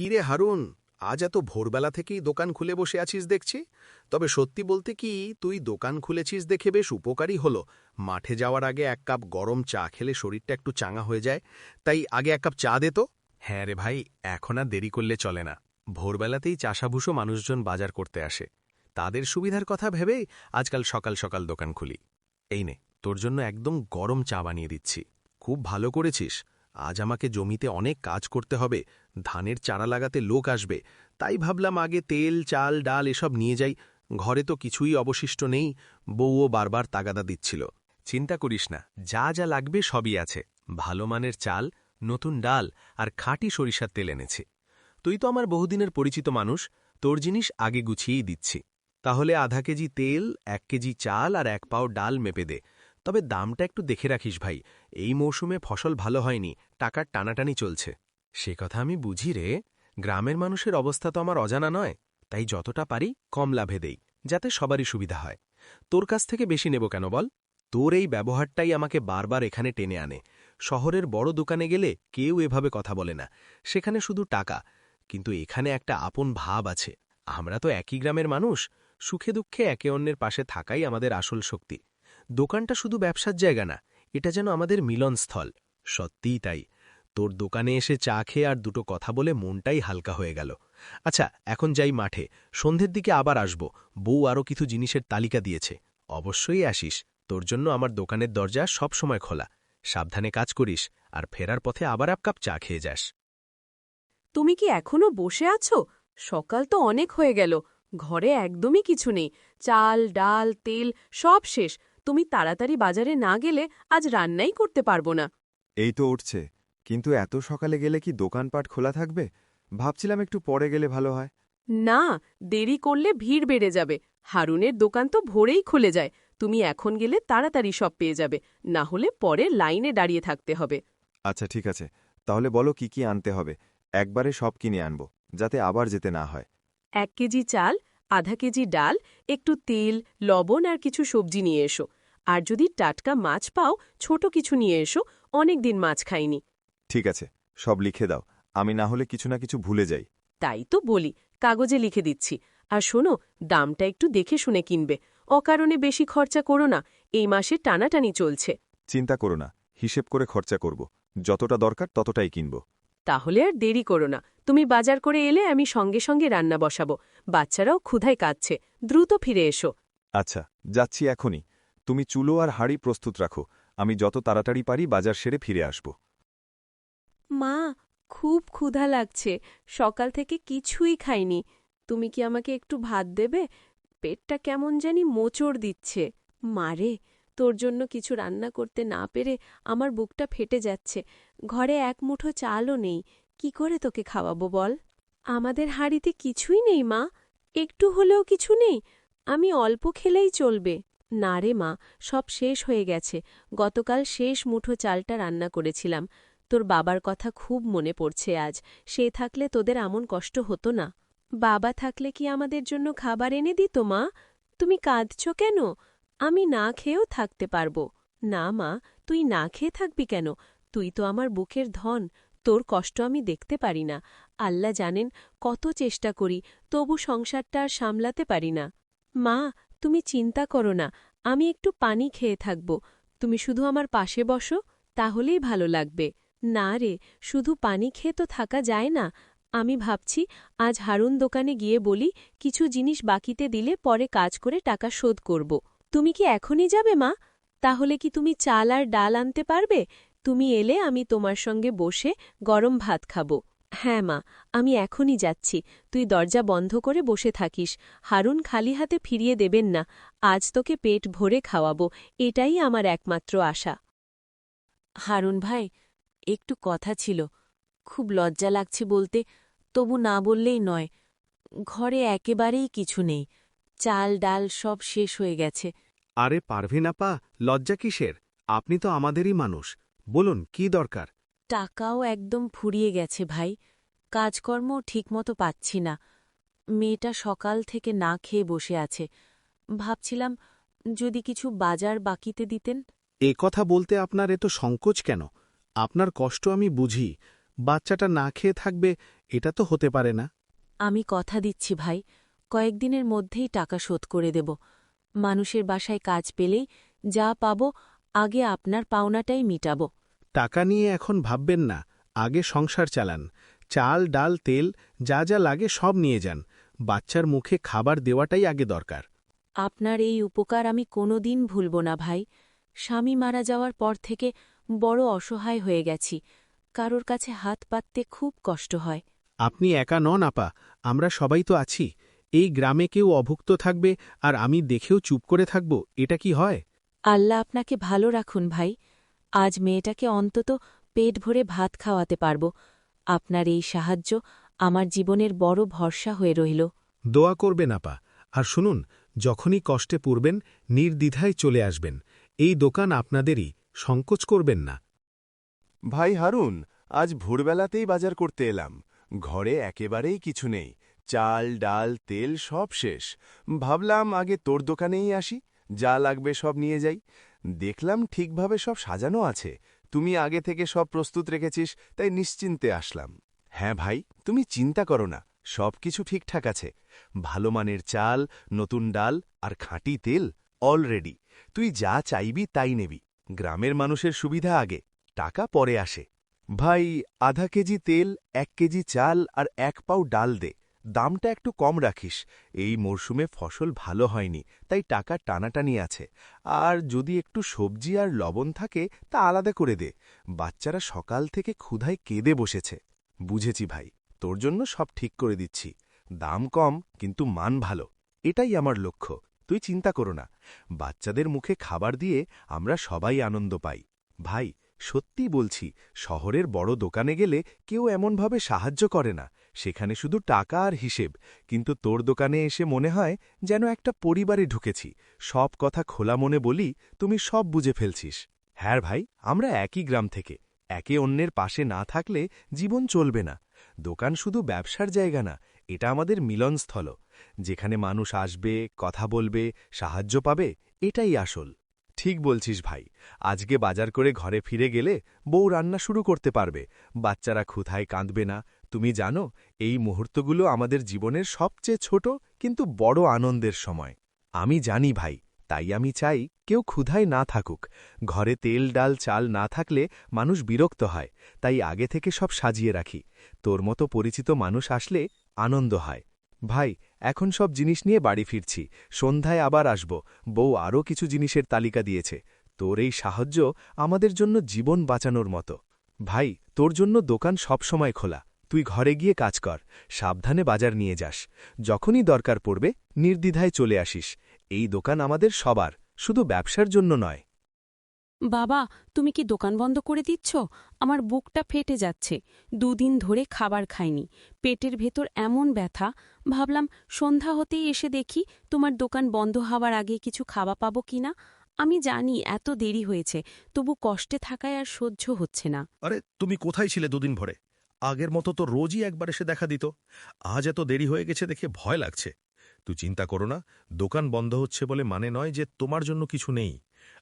কি রে হারুন? আজ এত ভোরবেলা থেকেই দোকান খুলে বসে আছিস দেখছি। তবে সত্যি বলতে কি, তুই দোকান খুলেছিস দেখে বেশ উপকারী হলো। মাঠে যাওয়ার আগে এক কাপ গরম চা খেলে শরীরটা একটু চাঙা হয়ে যায়। তাই আগে এক কাপ চা দে তো। হ্যাঁ রে ভাই, এখন আর দেরি করলে চলে না। ভোরবেলাতেই চাষাভুষো মানুষজন বাজার করতে আসে। তাদের সুবিধার কথা ভেবেই আজকাল সকাল সকাল দোকান খুলি। এই নে, তোর জন্য একদম গরম চা বানিয়ে দিচ্ছি। খুব ভালো করেছিস। আজ আমাকে জমিতে অনেক কাজ করতে হবে। ধানের চারা লাগাতে লোক আসবে, তাই ভাবলাম আগে তেল, চাল, ডাল এসব নিয়ে যাই। ঘরে তো কিছুই অবশিষ্ট নেই, বউও বারবার তাগাদা দিচ্ছিল। চিন্তা করিস না, যা যা লাগবে সবই আছে। ভালো মানের চাল, নতুন ডাল আর খাঁটি সরিষার তেল এনেছি। তুই তো আমার বহুদিনের পরিচিত মানুষ, তোর জিনিস আগে গুছিয়েই দিচ্ছি। তাহলে আধা কেজি তেল, এক কেজি চাল আর এক পাও ডাল মেপে দে। তবে দামটা একটু দেখে রাখিস ভাই, এই মৌসুমে ফসল ভালো হয়নি, টাকার টানাটানি চলছে। সে কথা আমি বুঝি রে, গ্রামের মানুষের অবস্থা তো আমার অজানা নয়, তাই যতটা পারি কম লাভে দেই, যাতে সবারই সুবিধা হয়। তোর কাছ থেকে বেশি নেব কেন বল? তোর এই ব্যবহারটাই আমাকে বারবার এখানে টেনে আনে। শহরের বড় দোকানে গেলে কেউ এভাবে কথা বলে না, সেখানে শুধু টাকা। কিন্তু এখানে একটা আপন ভাব আছে। আমরা তো একই গ্রামের মানুষ, সুখে দুঃখে একে অন্যের পাশে থাকাই আমাদের আসল শক্তি। দোকানটা শুধু ব্যবসার জায়গা না, এটা যেন আমাদের মিলনস্থল। সত্যিই তাই। তোর দোকানে এসে চা খেয়ে আর দুটো কথা বলে মনটাই হালকা হয়ে গেল। আচ্ছা এখন যাই মাঠে। সন্ধ্যের দিকে আবার আসব। বউ আরও কিছু জিনিসের তালিকা দিয়েছে। অবশ্যই আসিস। তোর জন্য আমার দোকানের দরজা সব সময় খোলা। সাবধানে কাজ করিস আর ফেরার পথে আবার এক কাপ চা খেয়ে যাস। তুমি কি এখনও বসে আছো? সকাল তো অনেক হয়ে গেল। ঘরে একদমই কিছু নেই। চাল ডাল তেল সব শেষ। তুমি তাড়াতাড়ি বাজারে না গেলে আজ রান্নাই করতে পারব না। এই তো উঠছে। কিন্তু এত সকালে গেলে কি দোকানপাট খোলা থাকবে? ভাবছিলাম একটু পরে গেলে ভালো হয়। না দেরি করলে ভিড় বেড়ে যাবে। হারুনের দোকান তো ভোরেই খুলে যায়। তুমি এখন গেলে তাড়াতাড়ি সব পেয়ে যাবে। না হলে পরে লাইনে দাঁড়িয়ে থাকতে হবে। আচ্ছা ঠিক আছে। তাহলে বলো কি কি আনতে হবে? একবারে সব কিনে আনব যাতে আবার যেতে না হয়। এক কেজি চাল আধা কেজি ডাল একটু তেল লবণ আর কিছু সবজি নিয়ে এসো। আর যদি টাটকা মাছ পাও ছোট কিছু নিয়ে এসো। অনেক দিন মাছ খাইনি। ঠিক আছে সব লিখে দাও। আমি না হলে কিছু না কিছু ভুলে যাই। তাই তো বলি কাগজে লিখে দিচ্ছি। আর শোনো দামটা একটু দেখে শুনে কিনবে। অকারণে বেশি খরচা করো না এই মাসে টানাটানি চলছে। চিন্তা করো না হিসেব করে খরচা করব। যতটা দরকার ততটাই কিনব। তাহলে আর দেরি করো না। তুমি বাজার করে এলে আমি সঙ্গে সঙ্গে রান্না বসাবো। বাচ্চারাও ক্ষুধায় কাঁদছে। দ্রুত ফিরে এসো। আচ্ছা যাচ্ছি এখনই। তুমি চুলো আর হাড়ি প্রস্তুত রাখো। আমি যত তাড়াতাড়ি পারি বাজার সেরে ফিরে আসব। মা, খুব ক্ষুধা লাগছে। সকাল থেকে কিছুই খাইনি। তুমি কি আমাকে একটু ভাত দেবে? পেটটা কেমন জানি মোচড় দিচ্ছে। মারে তোর জন্য কিছু রান্না করতে না পেরে আমার বুকটা ফেটে যাচ্ছে। ঘরে এক মুঠো চালও নেই। কি করে তোকে খাওয়াবো বল? আমাদের হাড়িতে কিছুই নেই, মা। একটু হলেও কিছু নেই। আমি অল্প খেলেই চলবে। না রে মা, সব শেষ হয়ে গেছে। গতকাল শেষ মুঠো চালটা রান্না করেছিলাম। তোর বাবার কথা খুব মনে পড়ছে আজ। সে থাকলে তোদের এমন কষ্ট হতো না। বাবা থাকলে কি আমাদের জন্য খাবার এনে দিত মা? তুমি কাঁদছ কেন? আমি না খেয়েও থাকতে পারব। না মা, তুই না খেয়ে থাকবি কেন? তুই তো আমার বুকের ধন। তোর কষ্ট আমি দেখতে পারি না। আল্লাহ জানেন, কত চেষ্টা করি, তবু সংসারটা আর সামলাতে পারি না। মা, তুমি চিন্তা করো না, আমি একটু পানি খেয়ে থাকব। তুমি শুধু আমার পাশে বসো, তাহলেই ভালো লাগবে। না রে, শুধু পানি খেয়ে তো থাকা যায় না। আমি ভাবছি, আজ হারুন দোকানে গিয়ে বলি, কিছু জিনিস বাকিতে দিলে পরে কাজ করে টাকা শোধ করব। তুমি কি এখনই যাবে, মা? তাহলে কি তুমি চাল আর ডাল আনতে পারবে? তুমি এলে আমি তোমার সঙ্গে বসে গরম ভাত খাব। হ্যাঁ মা, আমি এখনই যাচ্ছি। তুই দরজা বন্ধ করে বসে থাকিস। হারুন খালি হাতে ফিরিয়ে দেবেন না। আজ তোকে পেট ভরে খাওয়াবো। এটাই আমার একমাত্র আশা। হারুন ভাই একটু কথা ছিল। খুব লজ্জা লাগছে বলতে তবু না বললেই নয়। ঘরে একেবারেই কিছু নেই। চাল ডাল সব শেষ হয়ে গেছে। আরে পারভিন আপা লজ্জা কিসের? আপনি তো আমাদেরই মানুষ। বলুন কি দরকার? টাকাও একদম ফুরিয়ে গেছে ভাই। কাজকর্ম ঠিকমতো পাচ্ছি না। মেয়েটা সকাল থেকে না খেয়ে বসে আছে। ভাবছিলাম যদি কিছু বাজার বাকিতে দিতেন? এ কথা বলতে আপনার এত সংকোচ কেন? আপনার কষ্ট আমি বুঝি বাচ্চাটা না খেয়ে থাকবে এটা তো হতে পারে না। আমি কথা দিচ্ছি ভাই কয়েকদিনের মধ্যেই টাকা শোধ করে দেব। মানুষের বাসায় কাজ পেলেই যা পাব আগে আপনার পাওনাটাই মিটাব। টাকা নিয়ে এখন ভাববেন না আগে সংসার চালান। চাল ডাল তেল যা যা লাগে সব নিয়ে যান। বাচ্চার মুখে খাবার দেওয়াটাই আগে দরকার। আপনার এই উপকার আমি কোনোদিন ভুলব না ভাই। স্বামী মারা যাওয়ার পর থেকে বড় অসহায় হয়ে গেছি। কারোর কাছে হাত পাততে খুব কষ্ট হয়। আপনি একা নন আপা। আমরা সবাই তো আছি। এই গ্রামে কেউ অভুক্ত থাকবে আর আমি দেখেও চুপ করে থাকব এটা কি হয়? আল্লাহ আপনাকে ভালো রাখুন ভাই। আজ মেয়েটাকে অন্তত পেট ভরে ভাত খাওয়াতে পারব। আপনার এই সাহায্য আমার জীবনের বড় ভরসা হয়ে রইল। দোয়া করবেন আপা। আর শুনুন যখনই কষ্টে পড়বেন নির্দ্বিধায় চলে আসবেন। এই দোকান আপনাদেরই। সংকোচ করবেন না। ভাই হারুন, আজ ভোরবেলাতেই বাজার করতে এলাম। ঘরে একেবারেই কিছু নেই। চাল, ডাল, তেল সব শেষ। ভাবলাম আগে তোর দোকানেই আসি, যা লাগবে সব নিয়ে যাই। দেখলাম ঠিকভাবে সব সাজানো আছে। তুমি আগে থেকে সব প্রস্তুত রেখেছিস, তাই নিশ্চিন্তে আসলাম। হ্যাঁ ভাই, তুমি চিন্তা করো না, সব কিছু ঠিকঠাক আছে। ভালো মানের চাল, নতুন ডাল আর খাঁটি তেল অলরেডি তুই যা চাইবি তাই নেবি। গ্রামের মানুষের সুবিধা আগে, টাকা পরে আসে। ভাই, আধা কেজি তেল, এক কেজি চাল আর এক পাও ডাল দে, দামটা একটু কম রাখিস। এই মরশুমে ফসল ভালো হয়নি, তাই টাকা টানাটানি আছে। আর যদি একটু সবজি আর লবণ থাকে, তা আলাদা করে দে। বাচ্চারা সকাল থেকে ক্ষুধায় কেঁদে বসেছে। বুঝেছি ভাই, তোর জন্য সব ঠিক করে দিচ্ছি। দাম কম, কিন্তু মান ভালো। এটাই আমার লক্ষ্য। তুই চিন্তা করো না। বাচ্চাদের মুখে খাবার দিয়ে আমরা সবাই আনন্দ পাই। ভাই, সত্যি বলছি, শহরের বড় দোকানে গেলে কেউ এমনভাবে সাহায্য করে না। সেখানে শুধু টাকা আর হিসেব। কিন্তু তোর দোকানে এসে মনে হয় যেন একটা পরিবারে ঢুকেছি। সব কথা খোলা মনে বলি তুমি সব বুঝে ফেলছিস। হ্যাঁ ভাই, আমরা একই গ্রাম থেকে। একে অন্যের পাশে না থাকলে জীবন চলবে না। দোকান শুধু ব্যবসার জায়গা না, এটা আমাদের মিলনস্থল যেখানে মানুষ আসবে, কথা বলবে, সাহায্য পাবে, এটাই আসল। ঠিক বলছিস ভাই, আজকে বাজার করে ঘরে ফিরে গেলে বউ রান্না শুরু করতে পারবে। বাচ্চারা ক্ষুধায় কাঁদবে না। তুমি জানো, এই মুহূর্তগুলো আমাদের জীবনের সবচেয়ে ছোট কিন্তু বড় আনন্দের সময়। আমি জানি ভাই, তাই আমি চাই কেউ ক্ষুধায় না থাকুক। ঘরে তেল, ডাল, চাল না থাকলে মানুষ বিরক্ত হয়, তাই আগে থেকে সব সাজিয়ে রাখি। তোর মতো পরিচিত মানুষ আসলে আনন্দ হয়। ভাই, এখন সব জিনিস নিয়ে বাড়ি ফিরছি, সন্ধ্যায় আবার আসব। বউ আরও কিছু জিনিসের তালিকা দিয়েছে। তোর এই সাহায্য আমাদের জন্য জীবন বাঁচানোর মতো। ভাই, তোর জন্য দোকান সবসময় খোলা। তুই ঘরে গিয়ে কাজ কর, সাবধানে বাজার নিয়ে যাস। যখনই দরকার পড়বে, নির্দ্বিধায় চলে আসিস। এই দোকান আমাদের সবার, শুধু ব্যবসার জন্য নয়। বাবা, তুমি কি দোকান বন্ধ করে দিচ্ছ? আমার বুকটা ফেটে যাচ্ছে। দুদিন ধরে খাবার খাইনি। পেটের ভেতর এমন ব্যথা। ভাবলাম, সন্ধ্যা হতেই এসে দেখি তোমার দোকান বন্ধ হওয়ার আগে কিছু খাওয়া পাবো কিনা। আমি জানি, এত দেরি হয়েছে। তবু কষ্টে থাকায় আর সহ্য হচ্ছে না। আরে, তুমি কোথায় ছিলে দুদিন ভরে? আগের মতো তো রোজই একবার এসে দেখা দিত। আজ এত দেরি হয়ে গেছে দেখে ভয় লাগছে। তুই চিন্তা করো না, দোকান বন্ধ হচ্ছে বলে মানে নয় যে তোমার জন্য কিছু নেই।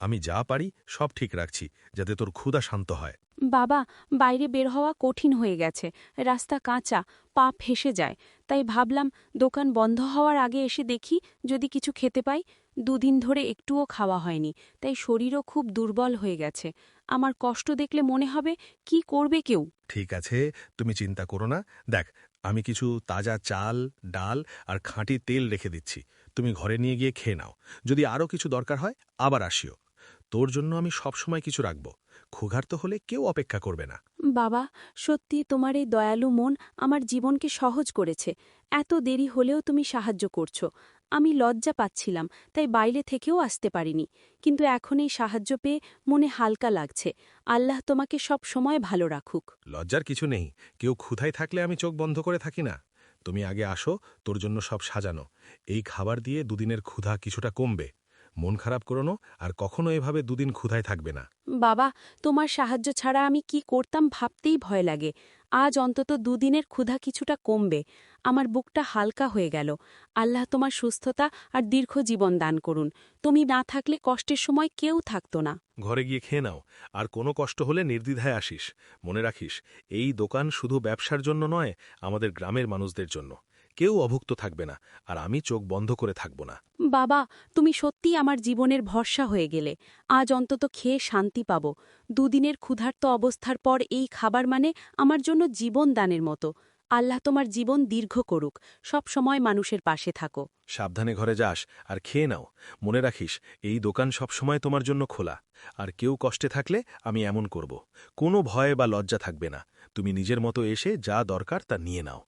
আমি যা পারি সব ঠিক রাখছি যাতে তোর ক্ষুধা শান্ত হয়। বাবা বাইরে বের হওয়া কঠিন হয়ে গেছে। রাস্তা কাঁচা পা ফেসে যায়। তাই ভাবলাম দোকান বন্ধ হওয়ার আগে এসে দেখি যদি কিছু খেতে পাই। দুদিন ধরে একটুও খাওয়া হয়নি। তাই শরীরও খুব দুর্বল হয়ে গেছে। আমার কষ্ট দেখলে মনে হবে কি করবে কেউ? ঠিক আছে তুমি চিন্তা করো না। দেখ আমি কিছু তাজা চাল ডাল আর খাঁটি তেল রেখে দিচ্ছি। তুমি ঘরে নিয়ে গিয়ে খেয়ে নাও। যদি আরও কিছু দরকার হয় আবার আসিও। তোর জন্য আমি সবসময় কিছু রাখব। ক্ষুধার্ত হলে কেউ অপেক্ষা করবে না। বাবা সত্যি তোমার এই দয়ালু মন আমার জীবনকে সহজ করেছে। এত দেরি হলেও তুমি সাহায্য করছ। আমি লজ্জা পাচ্ছিলাম তাই বাইরে থেকেও আসতে পারিনি। কিন্তু এখন এই সাহায্য পেয়ে মনে হালকা লাগছে। আল্লাহ তোমাকে সব সময় ভালো রাখুক। লজ্জার কিছু নেই। কেউ ক্ষুধায় থাকলে আমি চোখ বন্ধ করে থাকি না। তুমি আগে আসো তোর জন্য সব সাজানো। এই খাবার দিয়ে দুদিনের ক্ষুধা কিছুটা কমবে। মন খারাপ করোনো আর কখনো এভাবে দুদিন ক্ষুধায় থাকবে না। বাবা তোমার সাহায্য ছাড়া আমি কি করতাম ভাবতেই ভয় লাগে। আজ অন্তত দুদিনের ক্ষুধা কিছুটা কমবে। আমার বুকটা হালকা হয়ে গেল। আল্লাহ তোমার সুস্থতা আর দীর্ঘ জীবন দান করুন। তুমি না থাকলে কষ্টের সময় কেউ থাকতো না। ঘরে গিয়ে খেয়ে নাও। আর কোনো কষ্ট হলে নির্দ্বিধায় আসিস। মনে রাখিস এই দোকান শুধু ব্যবসার জন্য নয় আমাদের গ্রামের মানুষদের জন্য। কেউ অভুক্ত থাকবে না আর আমি চোখ বন্ধ করে থাকব না। বাবা তুমি সত্যিই আমার জীবনের ভরসা হয়ে গেলে। আজ অন্তত খেয়ে শান্তি পাব। দুদিনের ক্ষুধার্ত অবস্থার পর এই খাবার মানে আমার জন্য জীবন দানের মতো। আল্লাহ তোমার জীবন দীর্ঘ করুক। সব সময় মানুষের পাশে থাকো। সাবধানে ঘরে যাস আর খেয়ে নাও। মনে রাখিস এই দোকান সবসময় তোমার জন্য খোলা। আর কেউ কষ্টে থাকলে আমি এমন করব। কোনো ভয় বা লজ্জা থাকবে না। তুমি নিজের মতো এসে যা দরকার তা নিয়ে নাও।